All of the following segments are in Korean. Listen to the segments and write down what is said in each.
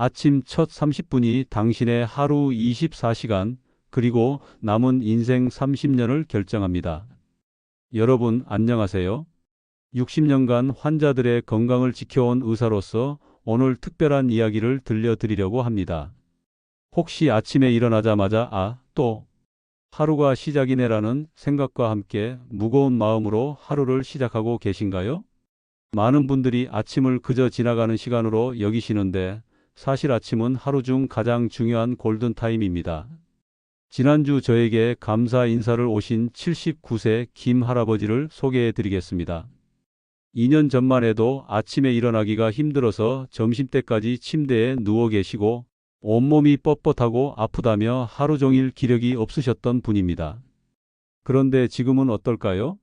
아침 첫 30분이 당신의 하루 24시간 그리고 남은 인생 30년을 결정합니다. 여러분 안녕하세요. 60년간 환자들의 건강을 지켜온 의사로서 오늘 특별한 이야기를 들려드리려고 합니다. 혹시 아침에 일어나자마자 아, 또 하루가 시작이네라는 생각과 함께 무거운 마음으로 하루를 시작하고 계신가요? 많은 분들이 아침을 그저 지나가는 시간으로 여기시는데 사실 아침은 하루 중 가장 중요한 골든타임입니다. 지난주 저에게 감사 인사를 오신 79세 김 할아버지를 소개해 드리겠습니다. 2년 전만 해도 아침에 일어나기가 힘들어서 점심때까지 침대에 누워 계시고 온몸이 뻣뻣하고 아프다며 하루 종일 기력이 없으셨던 분입니다. 그런데 지금은 어떨까요?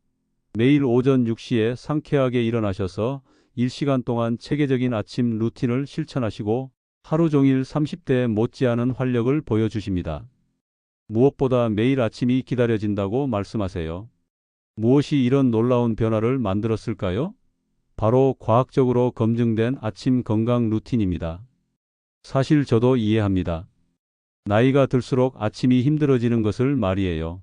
매일 오전 6시에 상쾌하게 일어나셔서 1시간 동안 체계적인 아침 루틴을 실천하시고 하루 종일 30대에 못지않은 활력을 보여주십니다. 무엇보다 매일 아침이 기다려진다고 말씀하세요. 무엇이 이런 놀라운 변화를 만들었을까요? 바로 과학적으로 검증된 아침 건강 루틴입니다. 사실 저도 이해합니다. 나이가 들수록 아침이 힘들어지는 것을 말이에요.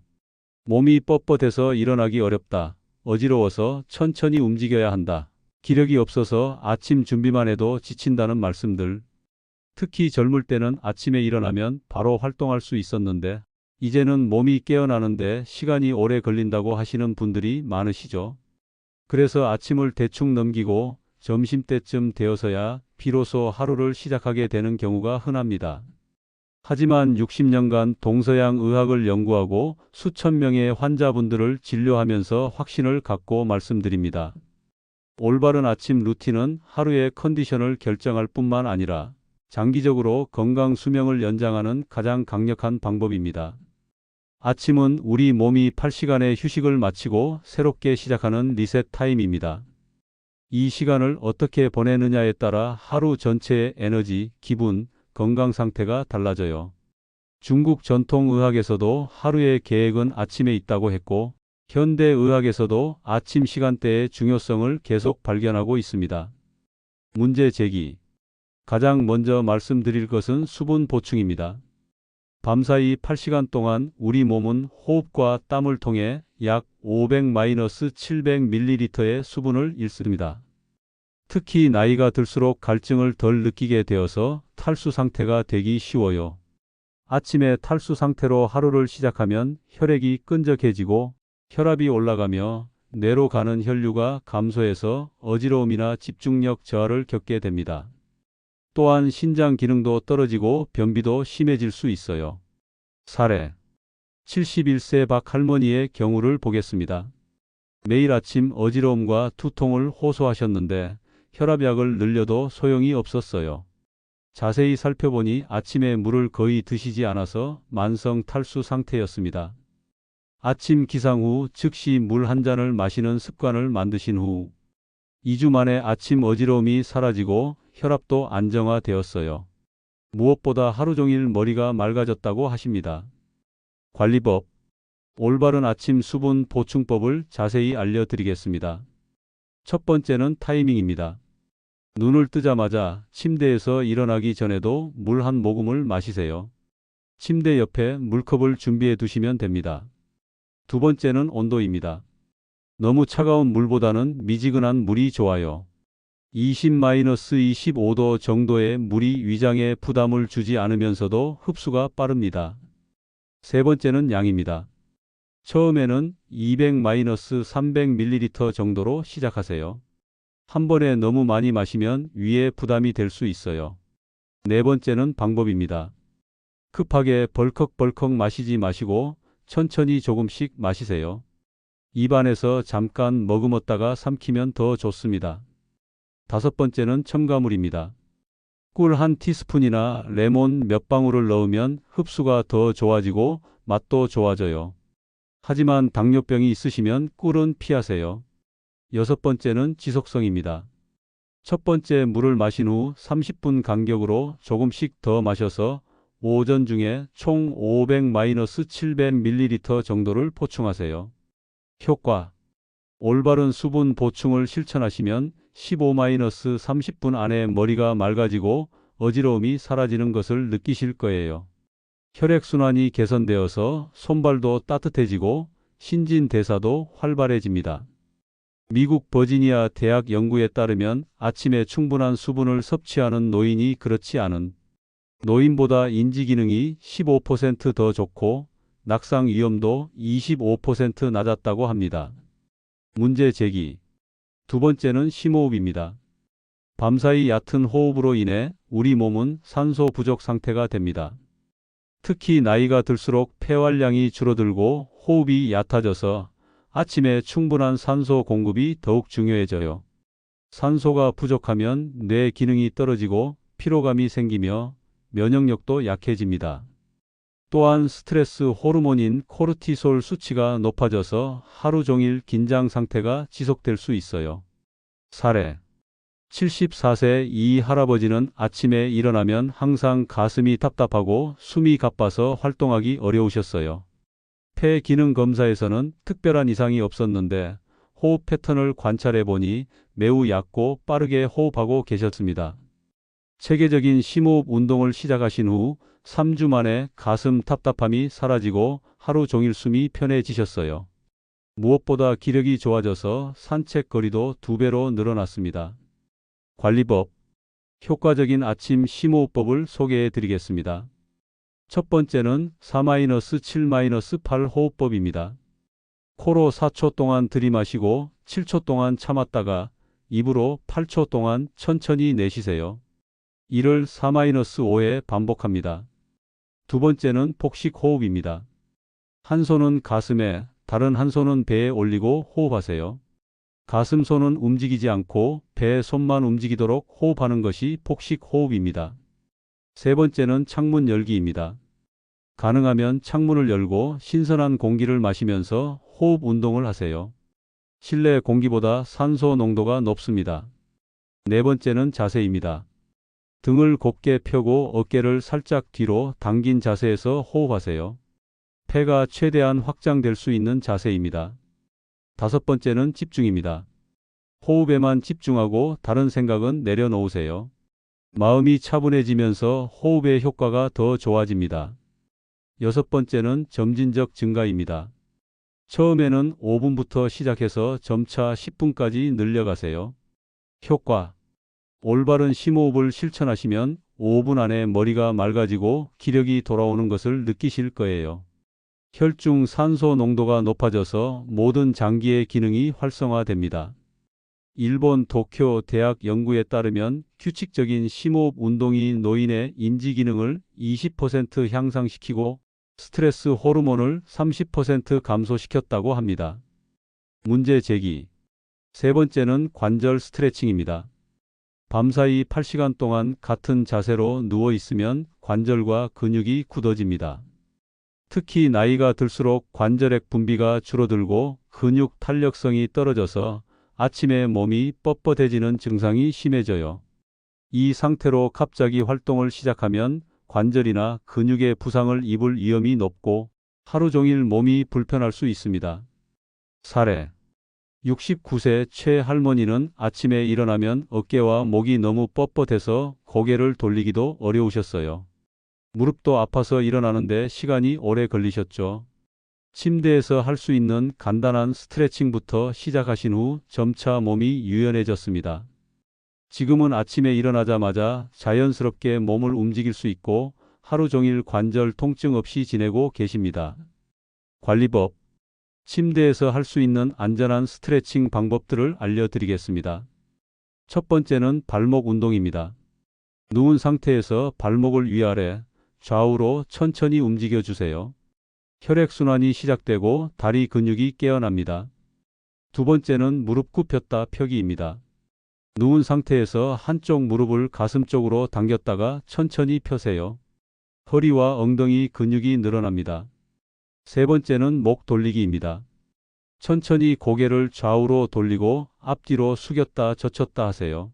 몸이 뻣뻣해서 일어나기 어렵다. 어지러워서 천천히 움직여야 한다. 기력이 없어서 아침 준비만 해도 지친다는 말씀들. 특히 젊을 때는 아침에 일어나면 바로 활동할 수 있었는데 이제는 몸이 깨어나는데 시간이 오래 걸린다고 하시는 분들이 많으시죠. 그래서 아침을 대충 넘기고 점심때쯤 되어서야 비로소 하루를 시작하게 되는 경우가 흔합니다. 하지만 60년간 동서양 의학을 연구하고 수천 명의 환자분들을 진료하면서 확신을 갖고 말씀드립니다. 올바른 아침 루틴은 하루의 컨디션을 결정할 뿐만 아니라 장기적으로 건강 수명을 연장하는 가장 강력한 방법입니다. 아침은 우리 몸이 8시간의 휴식을 마치고 새롭게 시작하는 리셋 타임입니다. 이 시간을 어떻게 보내느냐에 따라 하루 전체의 에너지, 기분, 건강 상태가 달라져요. 중국 전통 의학에서도 하루의 계획은 아침에 있다고 했고, 현대 의학에서도 아침 시간대의 중요성을 계속 발견하고 있습니다. 문제 제기. 가장 먼저 말씀드릴 것은 수분 보충입니다. 밤사이 8시간 동안 우리 몸은 호흡과 땀을 통해 약 500-700ml의 수분을 잃습니다. 특히 나이가 들수록 갈증을 덜 느끼게 되어서 탈수 상태가 되기 쉬워요. 아침에 탈수 상태로 하루를 시작하면 혈액이 끈적해지고 혈압이 올라가며 뇌로 가는 혈류가 감소해서 어지러움이나 집중력 저하를 겪게 됩니다. 또한 신장 기능도 떨어지고 변비도 심해질 수 있어요. 사례 71세 박 할머니의 경우를 보겠습니다. 매일 아침 어지러움과 두통을 호소하셨는데 혈압약을 늘려도 소용이 없었어요. 자세히 살펴보니 아침에 물을 거의 드시지 않아서 만성 탈수 상태였습니다. 아침 기상 후 즉시 물 한 잔을 마시는 습관을 만드신 후 2주 만에 아침 어지러움이 사라지고 혈압도 안정화되었어요. 무엇보다 하루 종일 머리가 맑아졌다고 하십니다. 관리법. 올바른 아침 수분 보충법을 자세히 알려드리겠습니다. 첫 번째는 타이밍입니다. 눈을 뜨자마자 침대에서 일어나기 전에도 물 한 모금을 마시세요. 침대 옆에 물컵을 준비해 두시면 됩니다. 두 번째는 온도입니다. 너무 차가운 물보다는 미지근한 물이 좋아요. 20-25도 정도의 물이 위장에 부담을 주지 않으면서도 흡수가 빠릅니다. 세 번째는 양입니다. 처음에는 200-300ml 정도로 시작하세요. 한 번에 너무 많이 마시면 위에 부담이 될 수 있어요. 네 번째는 방법입니다. 급하게 벌컥벌컥 마시지 마시고 천천히 조금씩 마시세요. 입안에서 잠깐 머금었다가 삼키면 더 좋습니다. 다섯 번째는 첨가물입니다. 꿀 한 티스푼이나 레몬 몇 방울을 넣으면 흡수가 더 좋아지고 맛도 좋아져요. 하지만 당뇨병이 있으시면 꿀은 피하세요. 여섯 번째는 지속성입니다. 첫 번째 물을 마신 후 30분 간격으로 조금씩 더 마셔서 오전 중에 총 500-700ml 정도를 보충하세요. 효과 올바른 수분 보충을 실천하시면 15-30분 안에 머리가 맑아지고 어지러움이 사라지는 것을 느끼실 거예요. 혈액순환이 개선되어서 손발도 따뜻해지고 신진대사도 활발해집니다. 미국 버지니아 대학 연구에 따르면 아침에 충분한 수분을 섭취하는 노인이 그렇지 않은 노인보다 인지 기능이 15%더 좋고 낙상 위험도 25% 낮았다고 합니다. 문제 제기. 두 번째는 심호흡입니다. 밤사이 얕은 호흡으로 인해 우리 몸은 산소 부족 상태가 됩니다. 특히 나이가 들수록 폐활량이 줄어들고 호흡이 얕아져서 아침에 충분한 산소 공급이 더욱 중요해져요. 산소가 부족하면 뇌 기능이 떨어지고 피로감이 생기며 면역력도 약해집니다. 또한 스트레스 호르몬인 코르티솔 수치가 높아져서 하루 종일 긴장 상태가 지속될 수 있어요. 사례 74세 이 할아버지는 아침에 일어나면 항상 가슴이 답답하고 숨이 가빠서 활동하기 어려우셨어요. 폐 기능 검사에서는 특별한 이상이 없었는데 호흡 패턴을 관찰해 보니 매우 얕고 빠르게 호흡하고 계셨습니다. 체계적인 심호흡 운동을 시작하신 후 3주 만에 가슴 답답함이 사라지고 하루 종일 숨이 편해지셨어요. 무엇보다 기력이 좋아져서 산책 거리도 두 배로 늘어났습니다. 관리법 효과적인 아침 심호흡법을 소개해 드리겠습니다. 첫 번째는 4-7-8 호흡법입니다. 코로 4초 동안 들이마시고 7초 동안 참았다가 입으로 8초 동안 천천히 내쉬세요. 이를 4-5회 반복합니다. 두 번째는 복식 호흡입니다. 한 손은 가슴에, 다른 한 손은 배에 올리고 호흡하세요. 가슴 손은 움직이지 않고 배 손만 움직이도록 호흡하는 것이 복식 호흡입니다. 세 번째는 창문 열기입니다. 가능하면 창문을 열고 신선한 공기를 마시면서 호흡 운동을 하세요. 실내 공기보다 산소 농도가 높습니다. 네 번째는 자세입니다. 등을 곧게 펴고 어깨를 살짝 뒤로 당긴 자세에서 호흡하세요. 폐가 최대한 확장될 수 있는 자세입니다. 다섯 번째는 집중입니다. 호흡에만 집중하고 다른 생각은 내려놓으세요. 마음이 차분해지면서 호흡의 효과가 더 좋아집니다. 여섯 번째는 점진적 증가입니다. 처음에는 5분부터 시작해서 점차 10분까지 늘려가세요. 효과 올바른 심호흡을 실천하시면 5분 안에 머리가 맑아지고 기력이 돌아오는 것을 느끼실 거예요. 혈중 산소 농도가 높아져서 모든 장기의 기능이 활성화됩니다. 일본 도쿄 대학 연구에 따르면 규칙적인 심호흡 운동이 노인의 인지 기능을 20% 향상시키고 스트레스 호르몬을 30% 감소시켰다고 합니다. 문제 제기. 세 번째는 관절 스트레칭입니다. 밤사이 8시간 동안 같은 자세로 누워 있으면 관절과 근육이 굳어집니다. 특히 나이가 들수록 관절액 분비가 줄어들고 근육 탄력성이 떨어져서 아침에 몸이 뻣뻣해지는 증상이 심해져요. 이 상태로 갑자기 활동을 시작하면 관절이나 근육의 부상을 입을 위험이 높고 하루 종일 몸이 불편할 수 있습니다. 사례 69세 최 할머니는 아침에 일어나면 어깨와 목이 너무 뻣뻣해서 고개를 돌리기도 어려우셨어요. 무릎도 아파서 일어나는데 시간이 오래 걸리셨죠. 침대에서 할 수 있는 간단한 스트레칭부터 시작하신 후 점차 몸이 유연해졌습니다. 지금은 아침에 일어나자마자 자연스럽게 몸을 움직일 수 있고 하루 종일 관절 통증 없이 지내고 계십니다. 관리법 침대에서 할 수 있는 안전한 스트레칭 방법들을 알려드리겠습니다. 첫 번째는 발목 운동입니다. 누운 상태에서 발목을 위아래, 좌우로 천천히 움직여 주세요. 혈액순환이 시작되고 다리 근육이 깨어납니다. 두 번째는 무릎 굽혔다 펴기입니다. 누운 상태에서 한쪽 무릎을 가슴 쪽으로 당겼다가 천천히 펴세요. 허리와 엉덩이 근육이 늘어납니다. 세 번째는 목 돌리기입니다. 천천히 고개를 좌우로 돌리고 앞뒤로 숙였다 젖혔다 하세요.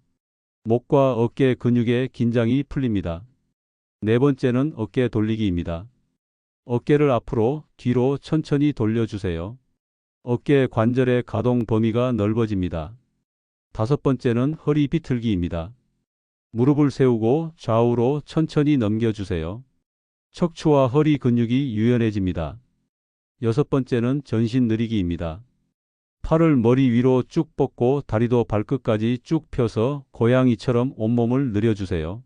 목과 어깨 근육의 긴장이 풀립니다. 네 번째는 어깨 돌리기입니다. 어깨를 앞으로 뒤로 천천히 돌려주세요. 어깨 관절의 가동 범위가 넓어집니다. 다섯 번째는 허리 비틀기입니다. 무릎을 세우고 좌우로 천천히 넘겨주세요. 척추와 허리 근육이 유연해집니다. 여섯 번째는 전신 느리기입니다. 팔을 머리 위로 쭉 뻗고 다리도 발끝까지 쭉 펴서 고양이처럼 온몸을 늘여주세요.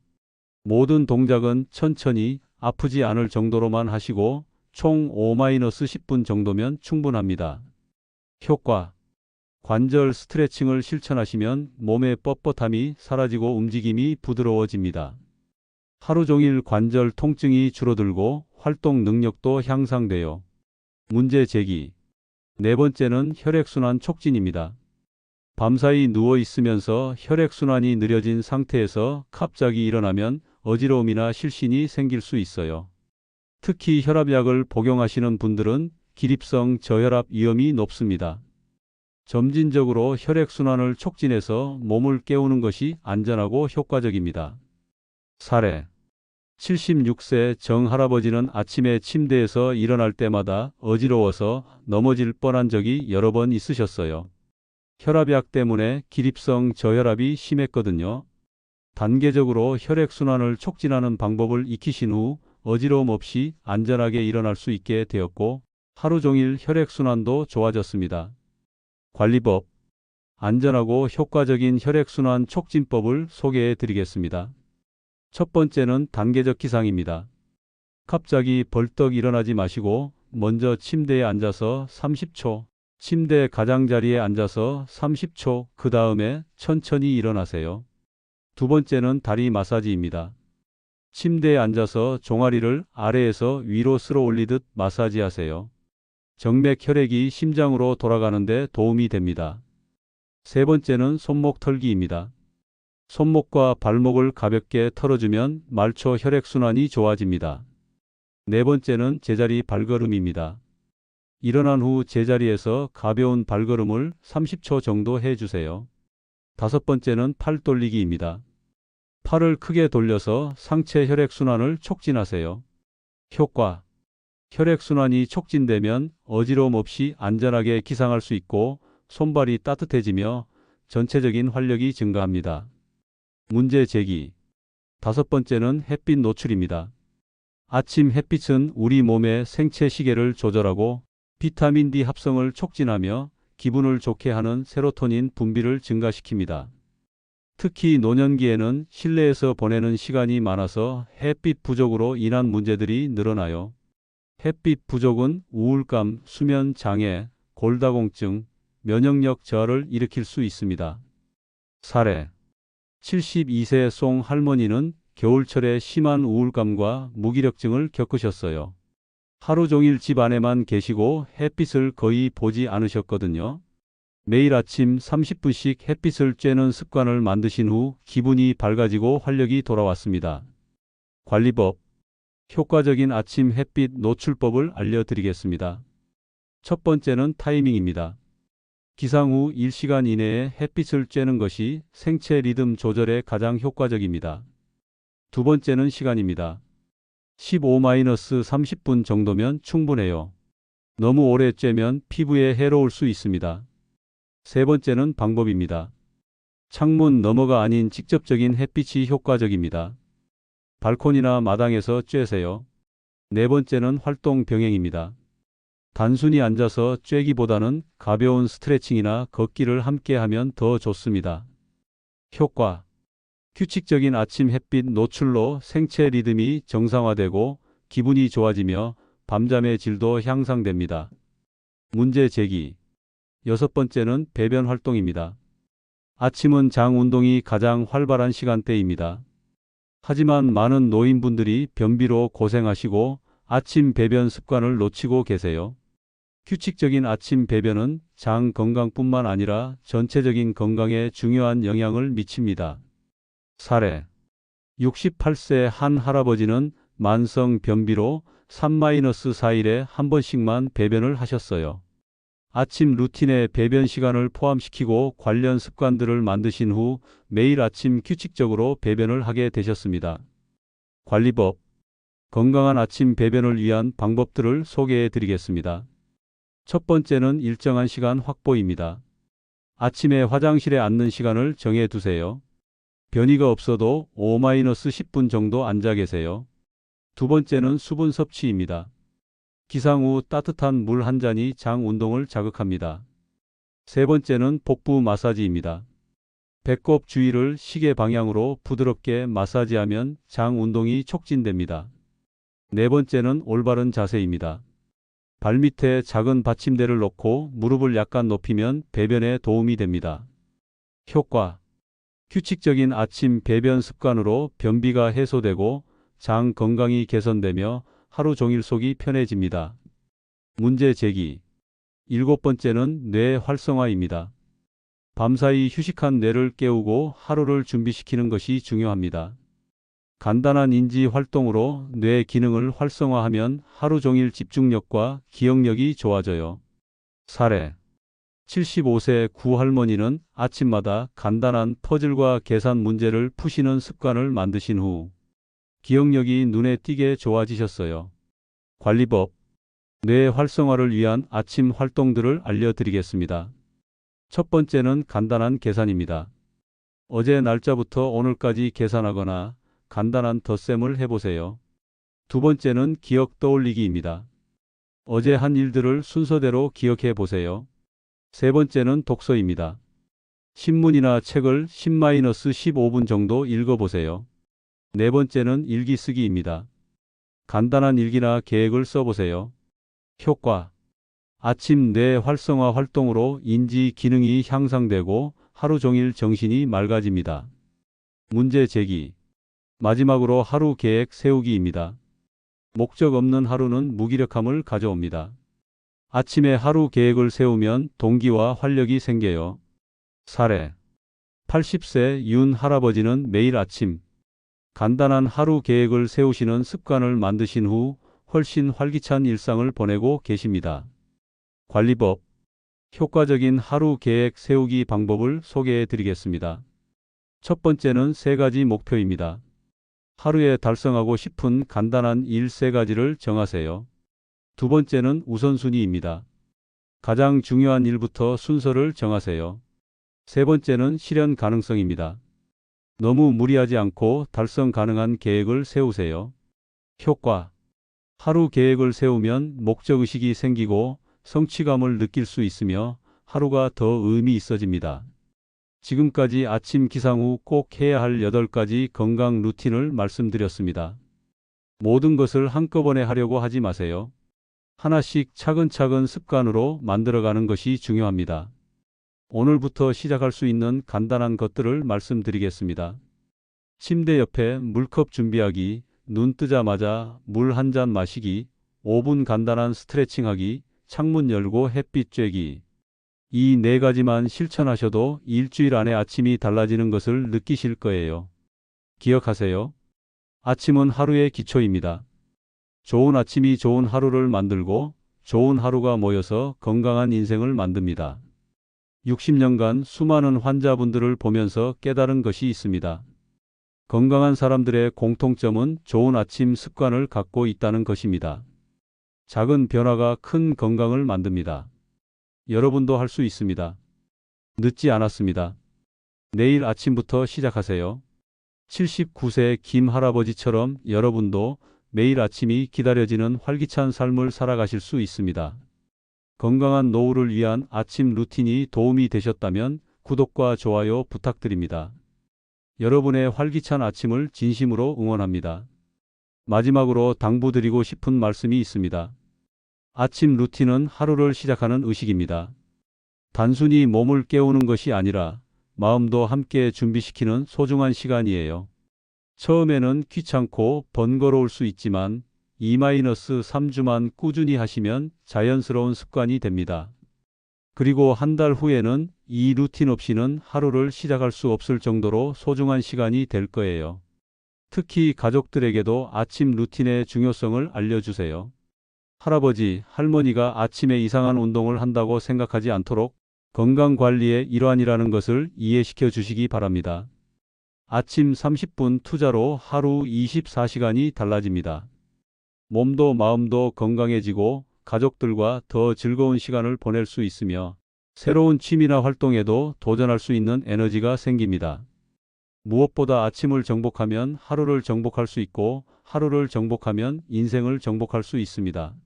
모든 동작은 천천히 아프지 않을 정도로만 하시고 총 5-10분 정도면 충분합니다. 효과 관절 스트레칭을 실천하시면 몸의 뻣뻣함이 사라지고 움직임이 부드러워집니다. 하루 종일 관절 통증이 줄어들고 활동 능력도 향상돼요. 문제 제기. 네 번째는 혈액순환 촉진입니다. 밤사이 누워 있으면서 혈액순환이 느려진 상태에서 갑자기 일어나면 어지러움이나 실신이 생길 수 있어요. 특히 혈압약을 복용하시는 분들은 기립성 저혈압 위험이 높습니다. 점진적으로 혈액순환을 촉진해서 몸을 깨우는 것이 안전하고 효과적입니다. 사례 76세 정 할아버지는 아침에 침대에서 일어날 때마다 어지러워서 넘어질 뻔한 적이 여러 번 있으셨어요. 혈압약 때문에 기립성 저혈압이 심했거든요. 단계적으로 혈액순환을 촉진하는 방법을 익히신 후 어지러움 없이 안전하게 일어날 수 있게 되었고 하루 종일 혈액순환도 좋아졌습니다. 관리법 안전하고 효과적인 혈액순환 촉진법을 소개해 드리겠습니다. 첫 번째는 단계적 기상입니다. 갑자기 벌떡 일어나지 마시고 먼저 침대에 앉아서 30초, 침대 가장자리에 앉아서 30초, 그 다음에 천천히 일어나세요. 두 번째는 다리 마사지입니다. 침대에 앉아서 종아리를 아래에서 위로 쓸어 올리듯 마사지하세요. 정맥 혈액이 심장으로 돌아가는데 도움이 됩니다. 세 번째는 손목 털기입니다. 손목과 발목을 가볍게 털어주면 말초 혈액순환이 좋아집니다. 네 번째는 제자리 발걸음입니다. 일어난 후 제자리에서 가벼운 발걸음을 30초 정도 해주세요. 다섯 번째는 팔 돌리기입니다. 팔을 크게 돌려서 상체 혈액순환을 촉진하세요. 효과 혈액순환이 촉진되면 어지러움 없이 안전하게 기상할 수 있고 손발이 따뜻해지며 전체적인 활력이 증가합니다. 문제 제기. 다섯 번째는 햇빛 노출입니다. 아침 햇빛은 우리 몸의 생체 시계를 조절하고 비타민 D 합성을 촉진하며 기분을 좋게 하는 세로토닌 분비를 증가시킵니다. 특히 노년기에는 실내에서 보내는 시간이 많아서 햇빛 부족으로 인한 문제들이 늘어나요. 햇빛 부족은 우울감, 수면 장애, 골다공증, 면역력 저하를 일으킬 수 있습니다. 사례 72세 송 할머니는 겨울철에 심한 우울감과 무기력증을 겪으셨어요. 하루 종일 집 안에만 계시고 햇빛을 거의 보지 않으셨거든요. 매일 아침 30분씩 햇빛을 쬐는 습관을 만드신 후 기분이 밝아지고 활력이 돌아왔습니다. 관리법 효과적인 아침 햇빛 노출법을 알려드리겠습니다. 첫 번째는 타이밍입니다. 기상 후 1시간 이내에 햇빛을 쬐는 것이 생체 리듬 조절에 가장 효과적입니다. 두 번째는 시간입니다. 15-30분 정도면 충분해요. 너무 오래 쬐면 피부에 해로울 수 있습니다. 세 번째는 방법입니다. 창문 너머가 아닌 직접적인 햇빛이 효과적입니다. 발코니나 마당에서 쬐세요. 네 번째는 활동 병행입니다. 단순히 앉아서 쬐기보다는 가벼운 스트레칭이나 걷기를 함께 하면 더 좋습니다. 효과 규칙적인 아침 햇빛 노출로 생체 리듬이 정상화되고 기분이 좋아지며 밤잠의 질도 향상됩니다. 문제 제기 여섯 번째는 배변 활동입니다. 아침은 장 운동이 가장 활발한 시간대입니다. 하지만 많은 노인분들이 변비로 고생하시고 아침 배변 습관을 놓치고 계세요. 규칙적인 아침 배변은 장 건강뿐만 아니라 전체적인 건강에 중요한 영향을 미칩니다. 사례 68세 한 할아버지는 만성 변비로 3-4일에 한 번씩만 배변을 하셨어요. 아침 루틴에 배변 시간을 포함시키고 관련 습관들을 만드신 후 매일 아침 규칙적으로 배변을 하게 되셨습니다. 관리법 건강한 아침 배변을 위한 방법들을 소개해 드리겠습니다. 첫 번째는 일정한 시간 확보입니다. 아침에 화장실에 앉는 시간을 정해 두세요. 변이가 없어도 5-10분 정도 앉아 계세요. 두 번째는 수분 섭취입니다. 기상 후 따뜻한 물 한 잔이 장 운동을 자극합니다. 세 번째는 복부 마사지입니다. 배꼽 주위를 시계 방향으로 부드럽게 마사지하면 장 운동이 촉진됩니다. 네 번째는 올바른 자세입니다. 발밑에 작은 받침대를 놓고 무릎을 약간 높이면 배변에 도움이 됩니다. 효과 규칙적인 아침 배변 습관으로 변비가 해소되고 장 건강이 개선되며 하루 종일 속이 편해집니다. 문제 제기 일곱 번째는 뇌 활성화입니다. 밤사이 휴식한 뇌를 깨우고 하루를 준비시키는 것이 중요합니다. 간단한 인지 활동으로 뇌 기능을 활성화하면 하루 종일 집중력과 기억력이 좋아져요. 사례 75세 구할머니는 아침마다 간단한 퍼즐과 계산 문제를 푸시는 습관을 만드신 후 기억력이 눈에 띄게 좋아지셨어요. 관리법 뇌 활성화를 위한 아침 활동들을 알려드리겠습니다. 첫 번째는 간단한 계산입니다. 어제 날짜부터 오늘까지 계산하거나 간단한 덧셈을 해보세요. 두 번째는 기억 떠올리기입니다. 어제 한 일들을 순서대로 기억해 보세요. 세 번째는 독서입니다. 신문이나 책을 10-15분 정도 읽어보세요. 네 번째는 일기 쓰기입니다. 간단한 일기나 계획을 써보세요. 효과 아침 뇌 활성화 활동으로 인지 기능이 향상되고 하루 종일 정신이 맑아집니다. 문제 제기 마지막으로 하루 계획 세우기입니다. 목적 없는 하루는 무기력함을 가져옵니다. 아침에 하루 계획을 세우면 동기와 활력이 생겨요. 사례 80세 윤 할아버지는 매일 아침 간단한 하루 계획을 세우시는 습관을 만드신 후 훨씬 활기찬 일상을 보내고 계십니다. 관리법 효과적인 하루 계획 세우기 방법을 소개해 드리겠습니다. 첫 번째는 세 가지 목표입니다. 하루에 달성하고 싶은 간단한 일 세 가지를 정하세요. 두 번째는 우선순위입니다. 가장 중요한 일부터 순서를 정하세요. 세 번째는 실현 가능성입니다. 너무 무리하지 않고 달성 가능한 계획을 세우세요. 효과 하루 계획을 세우면 목적의식이 생기고 성취감을 느낄 수 있으며 하루가 더 의미 있어집니다. 지금까지 아침 기상 후 꼭 해야 할 8가지 건강 루틴을 말씀드렸습니다. 모든 것을 한꺼번에 하려고 하지 마세요. 하나씩 차근차근 습관으로 만들어가는 것이 중요합니다. 오늘부터 시작할 수 있는 간단한 것들을 말씀드리겠습니다. 침대 옆에 물컵 준비하기, 눈 뜨자마자 물 한 잔 마시기, 5분 간단한 스트레칭하기, 창문 열고 햇빛 쬐기. 이 네 가지만 실천하셔도 일주일 안에 아침이 달라지는 것을 느끼실 거예요. 기억하세요. 아침은 하루의 기초입니다. 좋은 아침이 좋은 하루를 만들고 좋은 하루가 모여서 건강한 인생을 만듭니다. 60년간 수많은 환자분들을 보면서 깨달은 것이 있습니다. 건강한 사람들의 공통점은 좋은 아침 습관을 갖고 있다는 것입니다. 작은 변화가 큰 건강을 만듭니다. 여러분도 할 수 있습니다. 늦지 않았습니다. 내일 아침부터 시작하세요. 79세 김 할아버지처럼 여러분도 매일 아침이 기다려지는 활기찬 삶을 살아가실 수 있습니다. 건강한 노후를 위한 아침 루틴이 도움이 되셨다면 구독과 좋아요 부탁드립니다. 여러분의 활기찬 아침을 진심으로 응원합니다. 마지막으로 당부드리고 싶은 말씀이 있습니다. 아침 루틴은 하루를 시작하는 의식입니다. 단순히 몸을 깨우는 것이 아니라 마음도 함께 준비시키는 소중한 시간이에요. 처음에는 귀찮고 번거로울 수 있지만 2-3주만 꾸준히 하시면 자연스러운 습관이 됩니다. 그리고 한 달 후에는 이 루틴 없이는 하루를 시작할 수 없을 정도로 소중한 시간이 될 거예요. 특히 가족들에게도 아침 루틴의 중요성을 알려주세요. 할아버지, 할머니가 아침에 이상한 운동을 한다고 생각하지 않도록 건강 관리의 일환이라는 것을 이해시켜 주시기 바랍니다. 아침 30분 투자로 하루 24시간이 달라집니다. 몸도 마음도 건강해지고 가족들과 더 즐거운 시간을 보낼 수 있으며 새로운 취미나 활동에도 도전할 수 있는 에너지가 생깁니다. 무엇보다 아침을 정복하면 하루를 정복할 수 있고 하루를 정복하면 인생을 정복할 수 있습니다.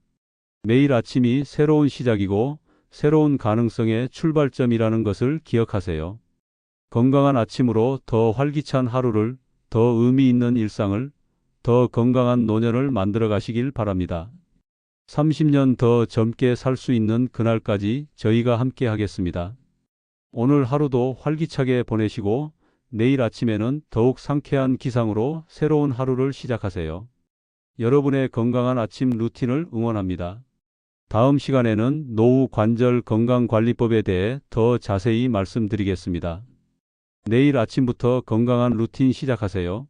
매일 아침이 새로운 시작이고 새로운 가능성의 출발점이라는 것을 기억하세요. 건강한 아침으로 더 활기찬 하루를, 더 의미 있는 일상을, 더 건강한 노년을 만들어 가시길 바랍니다. 30년 더 젊게 살 수 있는 그날까지 저희가 함께 하겠습니다. 오늘 하루도 활기차게 보내시고 내일 아침에는 더욱 상쾌한 기상으로 새로운 하루를 시작하세요. 여러분의 건강한 아침 루틴을 응원합니다. 다음 시간에는 노후 관절 건강관리법에 대해 더 자세히 말씀드리겠습니다. 내일 아침부터 건강한 루틴 시작하세요.